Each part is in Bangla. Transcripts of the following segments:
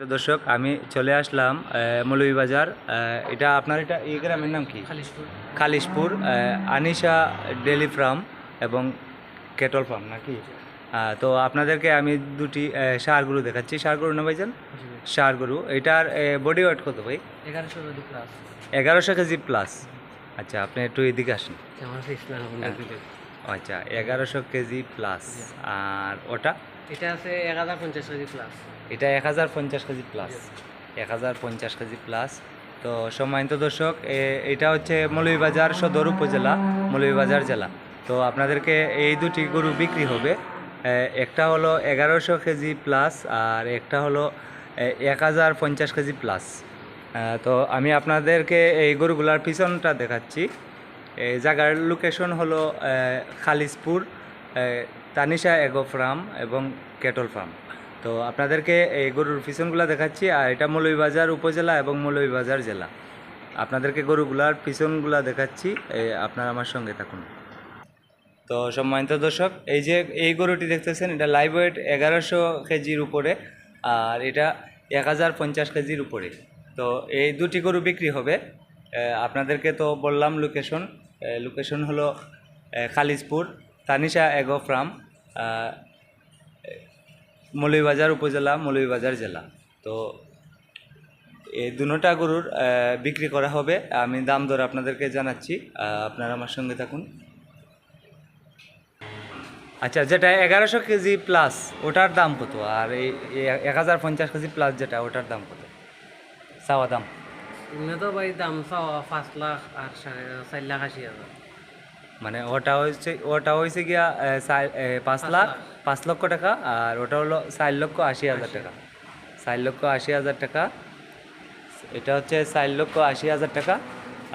দর্শক আমি চলে আসলাম মৌলভীবাজার। এটা আপনার এটা এই গ্রামের নাম কি? খালিশপুর। খালিশপুর আনিশা ডেলি ফার্ম এবং কেটল ফার্ম নাকি? তো আপনাদেরকে আমি দুটি আহ, ষাঁড় গরু দেখাচ্ছি। ষাঁড় গরু না ভাইজান? ষাঁড় গরু এটার বডি ওয়েট কত ভাই? এগারোশো নদী প্লাস এগারোশো কেজি প্লাস আচ্ছা আপনি একটু এদিকে আসেন। না আচ্ছা। এগারোশো কেজি প্লাস আর ওটা? এটা আছে এক হাজার পঞ্চাশ কেজি প্লাস এটা এক হাজার পঞ্চাশ কেজি প্লাস এক হাজার পঞ্চাশ কেজি প্লাস তো সম্মানিত দর্শক এটা হচ্ছে মৌলভীবাজার সদর উপজেলা মৌলভীবাজার জেলা। তো আপনাদেরকে এই দুটি গরু বিক্রি হবে। একটা হলো এগারোশো কেজি প্লাস আর একটা হলো এক হাজার পঞ্চাশ কেজি প্লাস তো আমি আপনাদেরকে এই গরুগুলার পিছনটা দেখাচ্ছি। এই জায়গার লোকেশন হলো এ, তানিশা এগো ফার্ম এবং কেটল ফার্ম। তো আপনাদেরকে এই গরুর পিছনগুলো দেখাচ্ছি, আর এটা মৌলভীবাজার উপজেলা এবং মৌলভীবাজার জেলা। আপনাদেরকে গরুগুলার পিছনগুলা দেখাচ্ছি আপনারা আমার সঙ্গে থাকুন। তো সম্মানিত দর্শক, এই যে এই গরুটি দেখতেছেন, এটা লাইভ ওয়েট এগারোশো কেজির উপরে, আর এটা এক হাজার পঞ্চাশ কেজির উপরে। তো এই দুটি গরু বিক্রি হবে। আপনাদেরকে তো বললাম লোকেশন লোকেশন হলো খালিজপুর, তানিশা এগো ফার্ম। মৌলভীবাজার উপজেলা, মৌলভীবাজার জেলা। তো এই দুটা গরুর বিক্রি করা হবে। আমি দাম দর আপনাদেরকে জানাচ্ছি। আপনারা আমার সঙ্গে থাকুন। আচ্ছা যেটা এগারোশো কেজি প্লাস ওটার দাম কত? আর এই এক হাজার পঞ্চাশ কেজি প্লাস যেটা, ওটার দাম কত? চাওয়া দাম? তো ভাই, দাম চাওয়া পাঁচ লাখ আর সাড়ে চার লাখ আশি হাজার। মানে ওটা হচ্ছে ওটা হয়েছে গিয়া পাঁচ লাখ পাঁচ লক্ষ টাকা আর ওটা হলো চার লক্ষ আশি হাজার টাকা। চার লক্ষ আশি হাজার টাকা এটা হচ্ছে চার লক্ষ আশি হাজার টাকা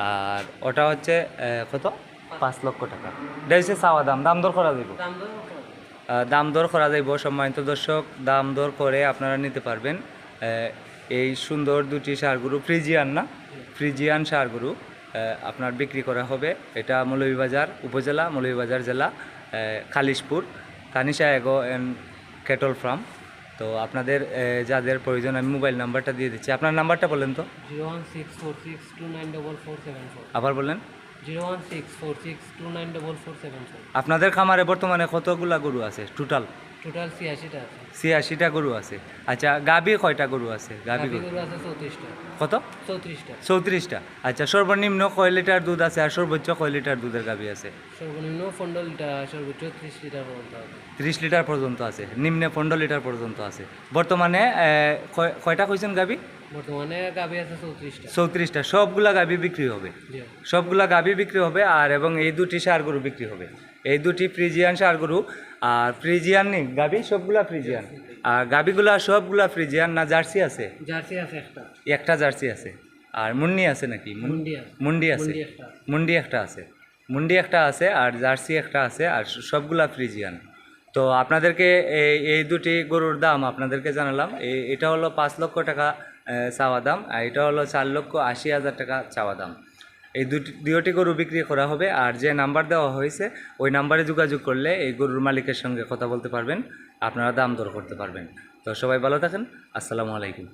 আর ওটা হচ্ছে কত? পাঁচ লক্ষ টাকা। এটা হচ্ছে চাওয়া দাম দাম দর করা যাবে দাম দর করা যাইব। সম্মানিত দর্শক দাম দর করে আপনারা নিতে পারবেন এই সুন্দর দুটি সারগুরু ফ্রিজিয়ান না? ফ্রিজিয়ান সারগুরু। আপনার বিক্রি করা হবে। এটা মৌলভীবাজার উপজেলা মৌলভীবাজার জেলা খালিশপুর তানিশা এগো অ্যান্ড কেটল ফার্ম। তো আপনাদের যাদের প্রয়োজন আমি মোবাইল নাম্বারটা দিয়ে দিচ্ছি। আপনার নাম্বারটা বলেন তো। Zero one six four six two nine double four seven four. আবার বলেন। Zero one six four six two nine double four seven four. আপনাদের খামারে বর্তমানে কতগুলা গরু আছে টোটাল? টোটাল ছিয়াশিটা আছে। ছিয়াশিটা গরু আছে। আচ্ছা গাভী কয়টা গরু আছে? গাভী গরু। আছে চৌত্রিশটা। কত? চৌত্রিশটা। চৌত্রিশটা। আচ্ছা সর্বনিম্ন কয় লিটার দুধ আছে আর সর্বোচ্চ কয় লিটার দুধের গাভী আছে? সর্বনিম্ন পনেরো লিটার সর্বোচ্চ ত্রিশ লিটার পর্যন্ত হবে ত্রিশ লিটার পর্যন্ত আছে। নিম্নে পনেরো লিটার পর্যন্ত আছে। বর্তমানে কয়টা কইছেন গাভী? বর্তমানে গাভি আছে চৌত্রিশটা। চৌত্রিশটা। সবগুলা গাভী বিক্রি হবে। সবগুলা গাভী বিক্রি হবে আর এবং এই দুটি সার গরু বিক্রি হবে। এই দুটি ফ্রিজিয়ান সার গরু আর ফ্রিজিয়ান নেই গাভী সবগুলা ফ্রিজিয়ান। আর গাভীগুলা সবগুলা ফ্রিজিয়ান না জার্সি আছে? জার্সি আছে একটা। একটা জার্সি আছে। আর মুন্ডি আছে নাকি? মুন্ডি আছে। মুন্ডি আছে। মুন্ডি একটা আছে। মুন্ডি একটা আছে। আর জার্সি একটা আছে আর সবগুলা ফ্রিজিয়ান। তো আপনাদেরকে এই এই দুটি গরুর দাম আপনাদেরকে জানালাম। এই- এটা হলো পাঁচ লক্ষ টাকা চাওয়া দাম আর এটা হলো চার লক্ষ আশি হাজার টাকা চাওয়া দাম। এই দুটি গরু বিক্রি করা হবে আর যে নাম্বার দেওয়া হয়েছে, ওই নাম্বারে যোগাযোগ করলে এই গরুর মালিকের সঙ্গে কথা বলতে পারবেন, আপনারা দাম দর করতে পারবেন। তো সবাই ভালো থাকেন, আসসালামু আলাইকুম।